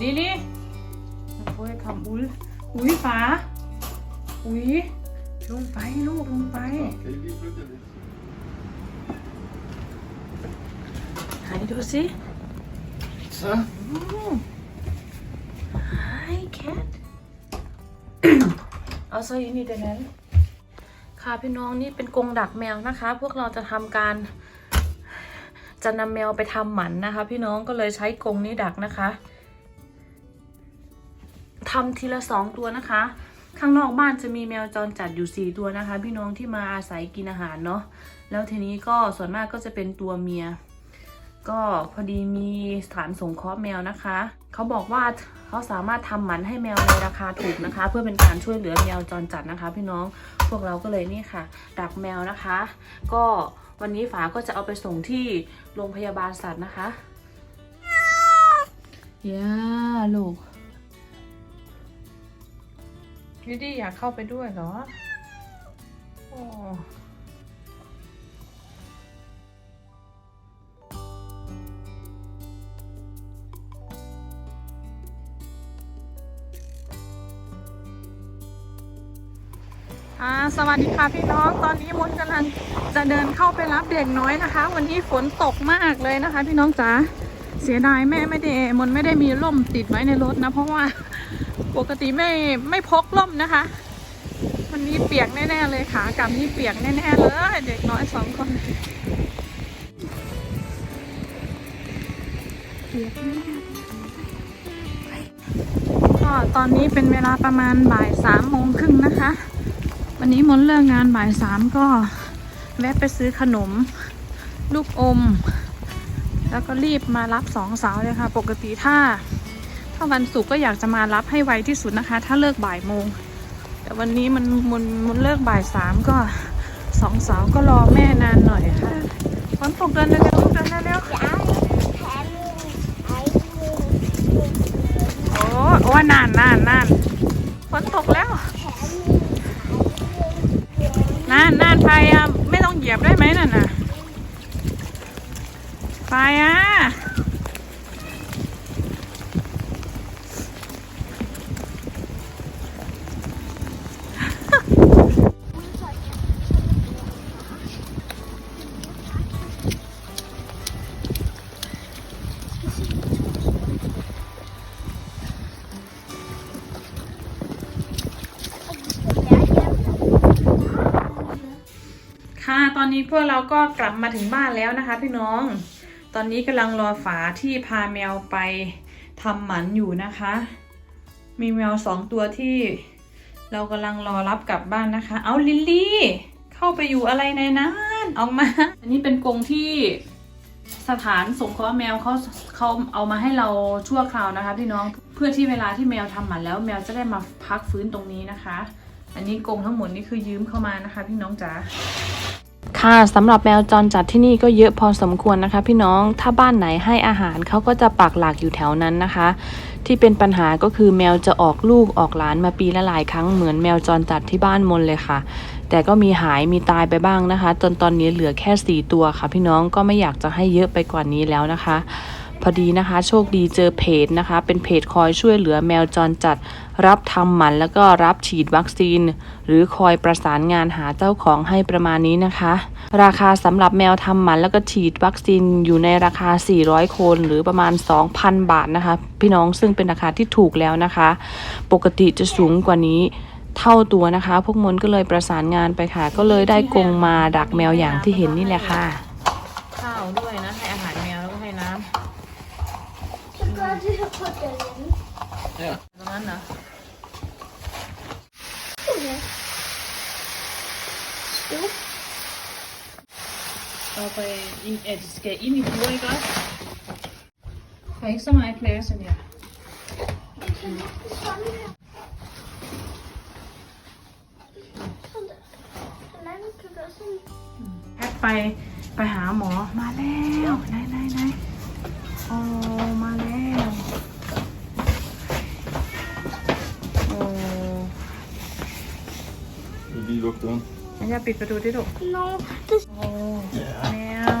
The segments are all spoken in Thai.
ลิลี่โอ้ยคำอุ้ยอุ้ยฟ้า อุ้ยลงไปลูกลงไป Kan vi flytte litt? ไหนดูสิ Så. ไฮแคทเอาโซยินี่เดี๋ยวนั้นค่ะพี่น้องนี่เป็นกรงดักแมวนะคะ พวกเราจะทำการจะนำแมวไปทำหมันนะคะ พี่น้องก็เลยใช้กรงนี้ดักนะคะ ทำทีละสองตัวนะคะ ข้างนอกบ้านจะมีแมวจรจัดอยู่สี่ตัวนะคะ พี่น้องที่มาอาศัยกินอาหารเนาะแล้วทีนี้ก็ส่วนมากก็จะเป็นตัวเมีย ก็พอดีมีสถานสงเคราะห์แมวนะคะ เขาบอกว่าเขาสามารถทำหมันให้แมวในราคาถูกนะคะ เพื่อเป็นการช่วยเหลือแมวจรจัดนะคะ พี่น้องพวกเราก็เลยนี่ค่ะ ดักแมวนะคะ ก็วันนี้ฝาก็จะเอาไปส่งที่โรงพยาบาลสัตว์นะคะย่าลูก ยูดี้อยากเข้าไปด้วยเหรอ โอ้อ่าสวัสดีค่ะพี่น้อง ตอนนี้มนต์กำลังจะเดินเข้าไปรับเด็กน้อยนะคะ วันนี้ฝนตกมากเลยนะคะ พี่น้องจ๋า เสียดายแม่ไม่ได้มนต์ไม่ได้มีร่มติดไว้ในรถนะ เพราะว่า ปกติไม่ไม่พกร่มนะคะ วันนี้เปียกแน่ ๆ เลยขากลับนี่เปียกแน่ๆเลยเด็กน้อยสองคนเปียกแน่ก็ตอนนี้เป็นเวลาประมาณบ่ายสามโมงครึ่งนะคะ วันนี้มนเลิกงานบ่ายสามก็แวะไปซื้อขนม ลูกอม แล้วก็รีบมารับสองสาวเลยค่ะ ปกติถ้า ถ้าวันศุกร์ก็อยากจะมารับให้ไวที่สุดนะคะ ถ้าเลิกบ่ายโมง แต่วันนี้มันมันมันเลิกบ่ายสามก็สองสาวก็รอแม่นานหน่อยค่ะฝนตกเดินเร็วๆเดินเร็วๆโอ้โอ้นานนานนานฝนตกแล้วนานนานไปอะไม่ต้องเหยียบได้ไหมนั่นน่ะไปอะ ค่ะตอนนี้พวกเราก็กลับมาถึงบ้านแล้วนะคะ พี่น้อง ตอนนี้กำลังรอฝาที่พาแมวไปทำหมันอยู่นะคะ มีแมวสองตัวที่ เรากำลังรอรับกลับบ้านนะคะ เอาลิลลี่ เข้าไปอยู่อะไรในนั้นออกมา อันนี้เป็นกรงที่สถานสงเคราะห์แมวเขาเขาเอามาให้เราชั่วคราวนะคะ พี่น้องเพื่อที่เวลาที่แมวทำหมันแล้วแมวจะได้มาพักฟื้นตรงนี้นะคะ อันนี้กรงทั้งหมดนี่คือยืมเข้ามานะคะ พี่น้องจ๋า ค่ะสำหรับแมวจรจัดที่นี่ก็เยอะพอสมควรนะคะ พี่น้องถ้าบ้านไหนให้อาหารเขาก็จะปักหลักอยู่แถวนั้นนะคะ ที่เป็นปัญหาก็คือแมวจะออกลูกออกหลานมาปีละหลายครั้งเหมือนแมวจรจัดที่บ้านมนเลยค่ะ แต่ก็มีหายมีตายไปบ้างนะคะ จนตอนนี้เหลือแค่สี่ตัวค่ะ พี่น้องก็ไม่อยากจะให้เยอะไปกว่านี้แล้วนะคะ พอดีนะคะ โชคดีเจอเพจนะคะ เป็นเพจคอยช่วยเหลือแมวจรจัด รับทำหมันแล้วก็รับฉีดวัคซีน หรือคอยประสานงานหาเจ้าของให้ประมาณนี้นะคะ ราคาสำหรับแมวทำหมันแล้วก็ฉีดวัคซีนอยู่ในราคา 400 คน หรือประมาณ 2,000 บาทนะคะ พี่น้องซึ่งเป็นราคาที่ถูกแล้วนะคะ ปกติจะสูงกว่านี้เท่าตัวนะคะ พวกมนก็เลยประสานงานไปค่ะ ก็เลยได้กรงมาดักแมวอย่างที่เห็นนี่แหละค่ะ ข้าวด้วยนะ ให้อาหารแมวแล้วก็ให้น้ำ Ska du på den? Ja. ตรงนั้นเหรอ Stor. เอาไปอินเอ็ดสเกอินอีกด้วยก็ใช้สมัยเพลสเนี่ย Du kan inte samla. Den här klassen. แพทไปไปหาหมอมาแล้วไหนไหนไหนโอ้มาแล้วโอ้ Vil lige lukke døren? อันนี้ปิดประตูดิลูก No, det โอ้แมว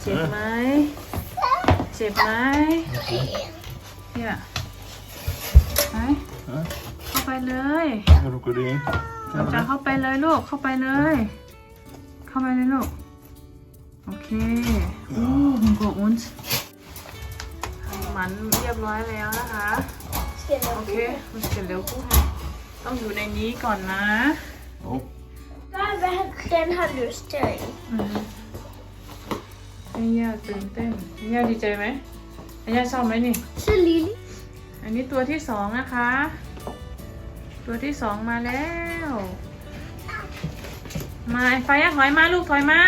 เจ็บไหม เจ็บไหมเนี่ยไป Huh? เข้าไปเลย Ga du gå in? จะเข้าไปเลยลูก เข้าไปเลย เข้าไปเลยลูก โอเคอู้หุงกอุนส์ทำมันเรียบร้อยแล้วนะคะ Ska โอ jag เคมันจะเร็วกู้ต้องอยู่ในนี้ก่อนนะ Oh. Den har du stört. อืมอันนี้ย่าตื่นเต้นอันนี้ย่าดีใจไหมอันนี้ย่าชอบไหมนี่ Så Lily. อันนี้ตัวที่สองนะคะ ตัวที่สองมาแล้ว มาไอ้ไฟอะถอยมาลูกถอยมา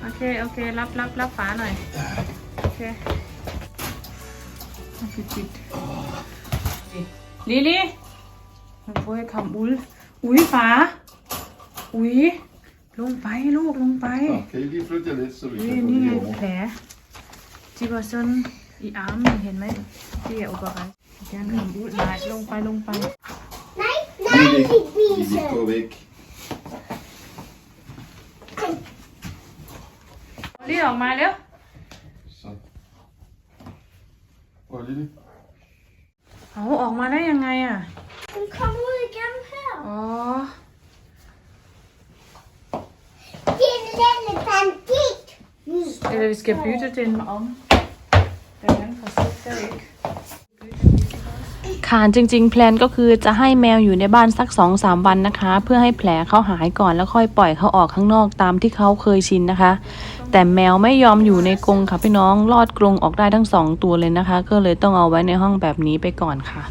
โอเค โอเค รับรับรับฝาหน่อย โอเคเอาปิดปิดลิลี่มันโอ้ยคำอุ้ยอุ้ยฝา อุ้ยลงไปลูกลงไป Ja, kan I lige flytte jer lidt, så vi นี่ kan gå นี่ไง lige over? แผลจีบอซันอีอาร์มนี่เห็นไหมที่อุปกรณ์ยังคำอุ้ยลายลงไปลงไป Nej, Lili, nej, det Lili, viser. gå væk. รีบออกมาเร็ว Så. Prøv Lili. เอาออกมาได้ยังไงอะ Den kommer ud igennem her. อ๋อ Det er en lille bandit. Eller vi skal bytte den om. Den anden forsigter ikke. ค่ะจริง ๆ แพลนก็คือจะให้แมวอยู่ในบ้านสัก2อสามวันนะคะ เพื่อให้แผลเขาหายก่อนแล้วค่อยปล่อยเขาออกข้างนอกตามที่เขาเคยชินนะคะ แต่แมวไม่ยอมอยู่ในกรงค่ะพี่น้องลอดกรงออกได้ทั้งสองตัวเลยนะคะ ก็เลยต้องเอาไว้ในห้องแบบนี้ไปก่อนค่ะ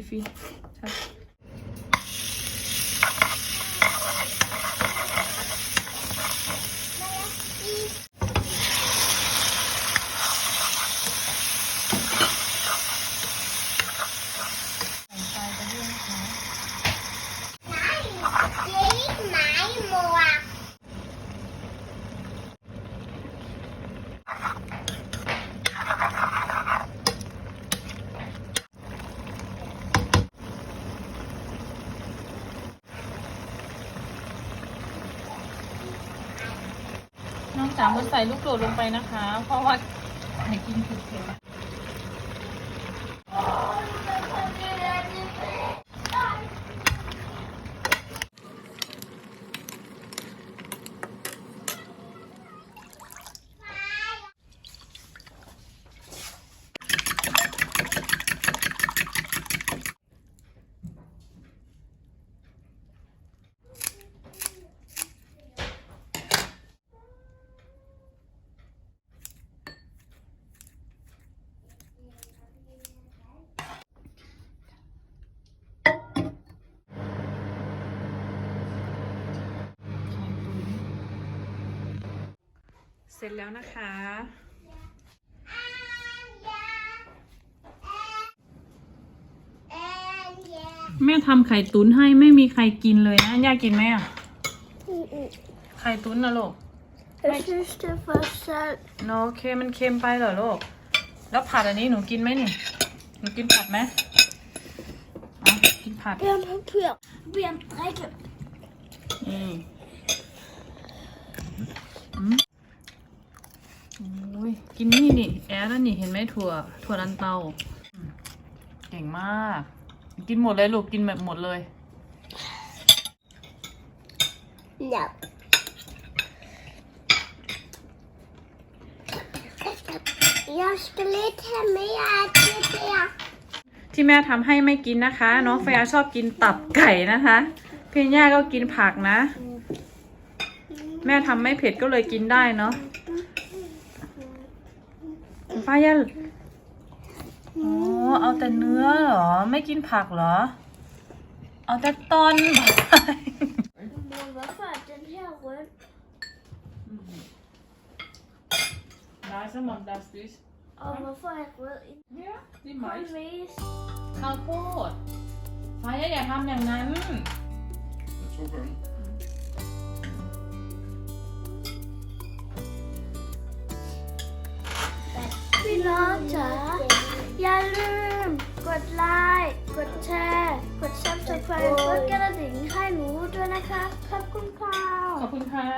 Det สามันใส่ลูกโดดลงไปนะคะ เพราะว่าให้กินผิดเผ็ด สร็จแล้วนะคะ แม่ทำไข่ตุ๋นให้ไม่มีใครกินเลยนะย่ากินไหมอะ ไข่ตุ๋นนะลูก Jeg synes, det er for salt. โอเคมันเค็มไปเหรอลูก แล้วผัดอันนี้หนูกินไหมนี่ หนูกินผัดไหมอ๋อกินผัด Bjørn, papir. Bjørn, drikke. นี่ กินนี่นี่แอร์นั่นนี่เห็นไหมถั่ว ถั่วลันเตาอืมเก่งมาก กินหมดเลยลูกกินแบบหมดเลย No. Jag skulle ta med till det. ที่แม่ทำให้ไม่กินนะคะ น้องเฟียชอบกินตับไก่นะคะเพนย่าก็กินผักนะ แม่ทำไม่เผ็ดก็เลยกินได้เนาะ ฟ้ายาอ๋อเอาแต่เนื้อเหรอ ไม่กินผักเหรอ เอาแต่ตอน Men varför är den här röd? ได้สมองดัสติส Och varför är röd? เนี่ยดีไหม Vis. ข้าวโพดฟ้ายาอย่าทำอย่างนั้น Jag tror på den. Vill du ta? Jag ลืม กดไลค์กดแชร์ กด subscribe กดกระดิ่งให้หนูด้วยนะคะขอบคุณค่ะ ขอบคุณค่ะ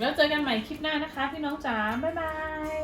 แล้วเจอกันใหม่คลิปหน้านะคะ พี่น้องจ๋าบ๊ายบาย